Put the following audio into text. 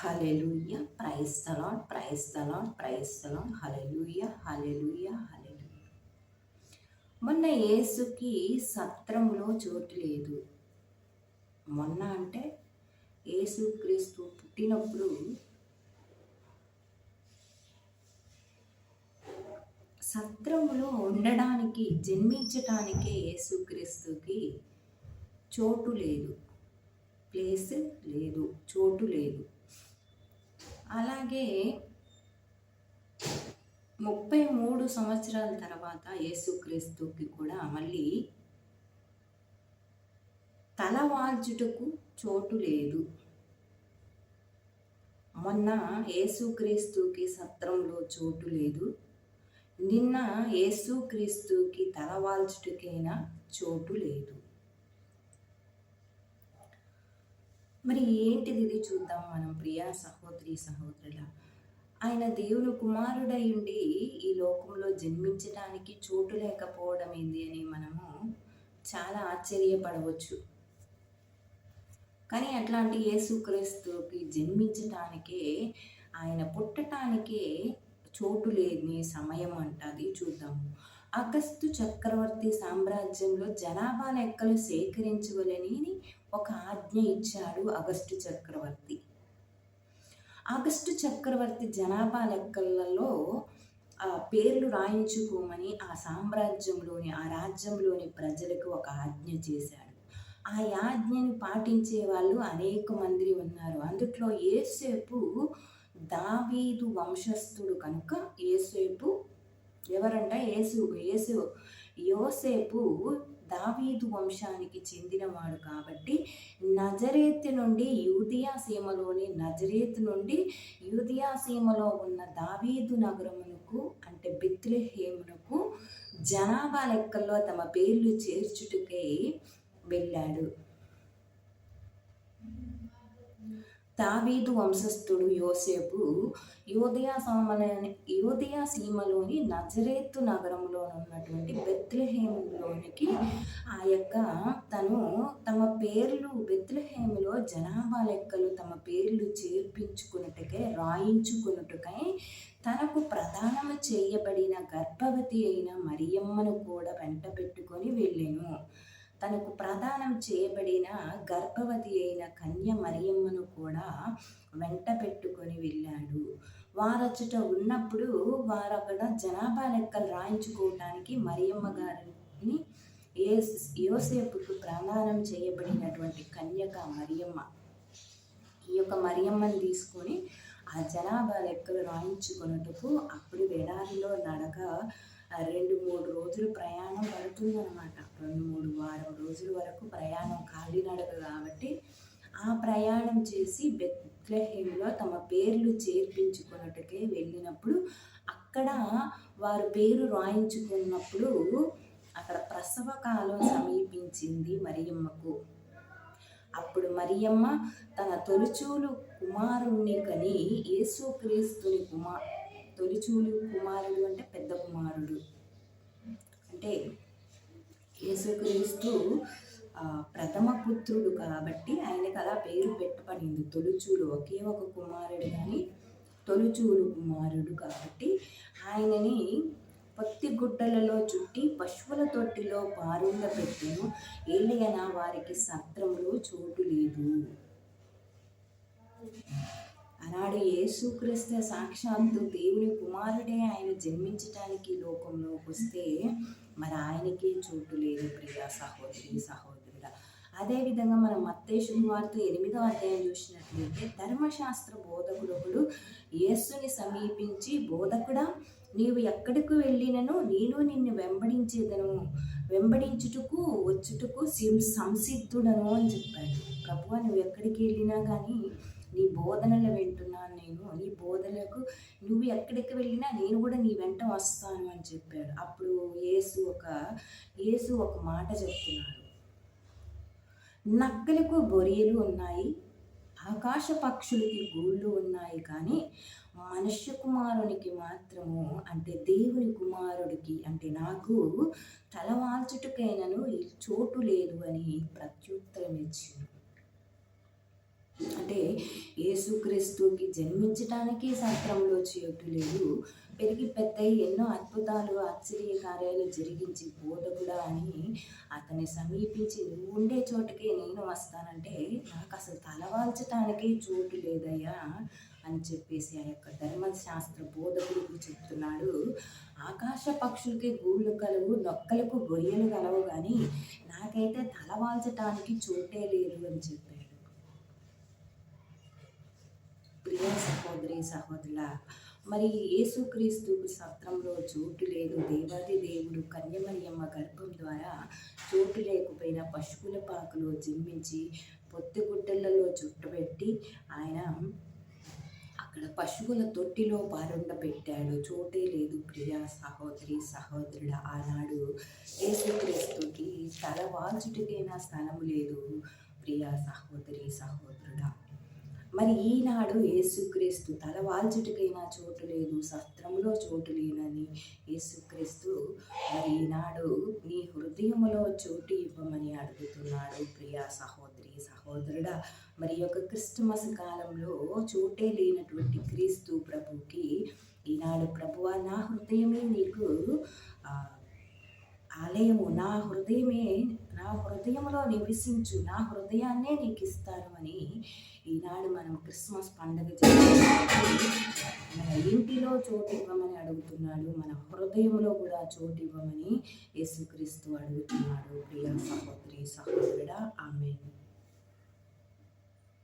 Hallelujah praise the Lord praise the Lord praise the Lord hallelujah hallelujah hallelujah మొన్న యేసుకి సత్రంలో చోటు లేదు. మొన్న అంటే యేసుక్రీస్తు పుట్టినప్పుడు సత్రములో ఉండడానికి జన్మించటానికే యేసుక్రీస్తుకి చోటు లేదు. ప్లేస్ లేదు. చోటు లేదు. అలాగే ముప్పై మూడు సంవత్సరాల తర్వాత యేసుక్రీస్తుకి కూడా మళ్ళీ తలవాల్చుటకు చోటు లేదు. మొన్న యేసుక్రీస్తుకి సత్రంలో చోటు లేదు. నిన్న యేసుక్రీస్తుకి తలవాల్చుటకైనా చోటు లేదు. మరి ఏంటిది ఇది చూద్దాం మనం ప్రియా సహోదరి సహోదరుల. ఆయన దేవుని కుమారుడై ఉండి ఈ లోకంలో జన్మించడానికి చోటు లేకపోవడం ఏంది అని మనము చాలా ఆశ్చర్యపడవచ్చు. కానీ అట్లాంటి యేసుక్రీస్తుకి జన్మించటానికే ఆయన పుట్టటానికే చోటు లేని సమయం అంటది చూద్దాము. అగస్తు చక్రవర్తి సామ్రాజ్యంలో జనాభా లెక్కలు సేకరించవలని ఒక ఆజ్ఞ ఇచ్చాడు అగస్టు చక్రవర్తి. ఆగస్టు చక్రవర్తి జనాభా లెక్కలలో ఆ పేర్లు రాయించుకోమని ఆ సామ్రాజ్యంలోని ఆ రాజ్యంలోని ప్రజలకు ఒక ఆజ్ఞ చేశాడు. ఆ యాజ్ఞను పాటించే వాళ్ళు అనేక మంది ఉన్నారు. అందుట్లో ఏసేపు దావీదు వంశస్థుడు కనుక ఏసేపు ఎవరంట? యేసు యేసు. యోసేపు దావీదు వంశానికి చెందినవాడు కాబట్టి నజరేత్ నుండి యూదియా సీమలోని నజరేత్ నుండి యూదియా సీమలో ఉన్న దావీదు నగరమునకు అంటే బెత్లెహేమునకు జనాభా లెక్కల్లో తమ పేర్లు చేర్చుటకై వెళ్ళాడు. దావీదు వంశస్థుడు యోసేపు యోదయా సోమల యోధయా సీమలోని నజరేత్తు నగరంలో ఉన్నటువంటి బెత్లహేములోనికి ఆ యొక్క తను తమ పేర్లు బెత్లహేములో జనాభా లెక్కలు తమ పేర్లు చేర్పించుకున్నట్టుకై రాయించుకున్నట్టుకై తనకు ప్రధానము చేయబడిన గర్భవతి అయిన మరియమ్మను కూడా వెంట పెట్టుకొని వెళ్ళాను. తనకు ప్రదానం చేయబడిన గర్భవతి అయిన కన్య మరియమ్మను కూడా వెంట పెట్టుకొని వెళ్ళాడు. వారచుట ఉన్నప్పుడు వారు అక్కడ జనాభా లెక్కలు రాయించుకోవటానికి మరియమ్మ గారిని ఏ యోసేపుకు ప్రదానం చేయబడినటువంటి కన్యక మరియమ్మ ఈ యొక్క మరియమ్మని తీసుకొని ఆ జనాభా లెక్కలు రాయించుకున్నట్టుకు అప్పుడు వెడారిలో నడక రెండు మూడు రోజులు ప్రయాణం పడుతుందన్నమాట. రెండు మూడు రోజుల వరకు ప్రయాణం కాలినడక కాబట్టి ఆ ప్రయాణం చేసి బెత్లహేమ్లో తమ పేర్లు చేర్పించుకున్నట్టుకే వెళ్ళినప్పుడు అక్కడ వారు పేరు రాయించుకున్నప్పుడు అక్కడ ప్రసవ కాలం సమీపించింది మరియమ్మకు. అప్పుడు మరియమ్మ తన తొలిచూలు కుమారుణ్ణి కని యేసుక్రీస్తుని కుమార్ తొలిచూలు కుమారుడు అంటే పెద్ద కుమారుడు. అంటే యేసుక్రీస్తు ప్రథమ పుత్రుడు కాబట్టి ఆయనకు అలా పేరు పెట్టబడింది. తొలుచూలు ఒకే ఒక కుమారుడు కానీ తొలుచూలు కుమారుడు కాబట్టి ఆయనని పత్తి గుడ్డలలో చుట్టి పశువుల తొట్టిలో పారుండ పెట్టాను ఏలియన వారికి సత్రంలో చోటు లేదు. ఆనాడు యేసుక్రీస్తు సాక్షాత్తు దేవుని కుమారుడే ఆయన జన్మించటానికి లోకంలోకి వస్తే మరి ఆయనకి చోటు లేదు ప్రియ సహోదరి సహోదరుడ. అదేవిధంగా మనం మత్తేశు వార్త ఎనిమిదో అధ్యాయం చూసినట్లయితే ధర్మశాస్త్ర బోధకుడు ఒకడు యేసుని సమీపించి బోధకుడా నీవు ఎక్కడికి వెళ్ళినను? నేను నిన్ను వెంబడించేదను వెంబడించుటకు వచ్చుటకు సంసిద్ధుడను అని చెప్పాడు. ప్రభు నువ్వు ఎక్కడికి వెళ్ళినా కానీ నీ బోధనలు వింటున్నాను నేను. నీ బోధనలకు నువ్వు ఎక్కడికి వెళ్ళినా నేను కూడా నీ వెంట వస్తాను అని చెప్పాడు. అప్పుడు యేసు ఒక యేసు ఒక మాట చెప్తున్నాడు. నక్కలకు బొరియలు ఉన్నాయి ఆకాశ పక్షులకి గూళ్ళు ఉన్నాయి కానీ మనుష్య కుమారునికి మాత్రము అంటే దేవుని కుమారుడికి అంటే నాకు తలవాల్చుటకైనను చోటు లేదు అని ప్రత్యుత్తరం ఇచ్చింది అంటే యేసుక్రీస్తుకి జన్మించటానికి శాస్త్రంలో చోటు లేదు. పెరిగి పెద్దయి ఎన్నో అద్భుతాలు ఆశ్చర్య కార్యాలు జరిగించి బోధకుడా అని అతన్ని సమీపించి నువ్వు ఉండే చోటుకే నేను వస్తానంటే నాకు అసలు తలవాల్చటానికి చోటు లేదయ్యా అని చెప్పేసి ఆ యొక్క ధర్మశాస్త్ర బోధకుడికి చెప్తున్నాడు. ఆకాశ పక్షులకి గూళ్ళు కలవు నొక్కలకు గొయ్యలు కలవు కానీ నాకైతే తలవాల్చటానికి చోటే లేదు అని చెప్పాడు. ప్రియ సహోదరి సహోదరుల మరి యేసుక్రీస్తుకు సత్రంలో చోటు లేదు దేవాది దేవుడు కన్యమరియమ్మ గర్భం ద్వారా చోటు లేకపోయినా పశువుల పాకలో జిమ్మించి పొత్తిగుడ్డలలో చుట్టబెట్టి ఆయన అక్కడ పశువుల తొట్టిలో పారుండ పెట్టాడు. చోటే లేదు ప్రియ సహోదరి సహోదరుడ ఆనాడు యేసుక్రీస్తుకి తల వాల్చుటికైనా స్థలము లేదు. ప్రియ సహోదరి సహోదరుడా మరి ఈనాడు యేసుక్రీస్తు తల వాల్చుటికైనా చోటు లేదు సత్రంలో చోటు లేనని యేసుక్రీస్తు మరి ఈనాడు నీ హృదయంలో చోటు ఇవ్వమని అడుగుతున్నాడు. ప్రియా సహోదరి సహోదరుడా మరి యొక్క క్రిస్టమస్ కాలంలో చోటే లేనటువంటి క్రీస్తు ప్రభుకి ఈనాడు ప్రభువా నా హృదయమే నీకు ఆలయము నా హృదయమే నా హృదయంలో నివసించు నా హృదయాన్నే నీకు ఇస్తాను అని ఈనాడు మనం క్రిస్మస్ పండుగ మన ఇంటిలో చోటు ఇవ్వమని అడుగుతున్నాడు మన హృదయంలో కూడా చోటు ఇవ్వమని యేసుక్రీస్తు అడుగుతున్నాడు. ప్రియ సహోదరి సహోదరుడా ఆమె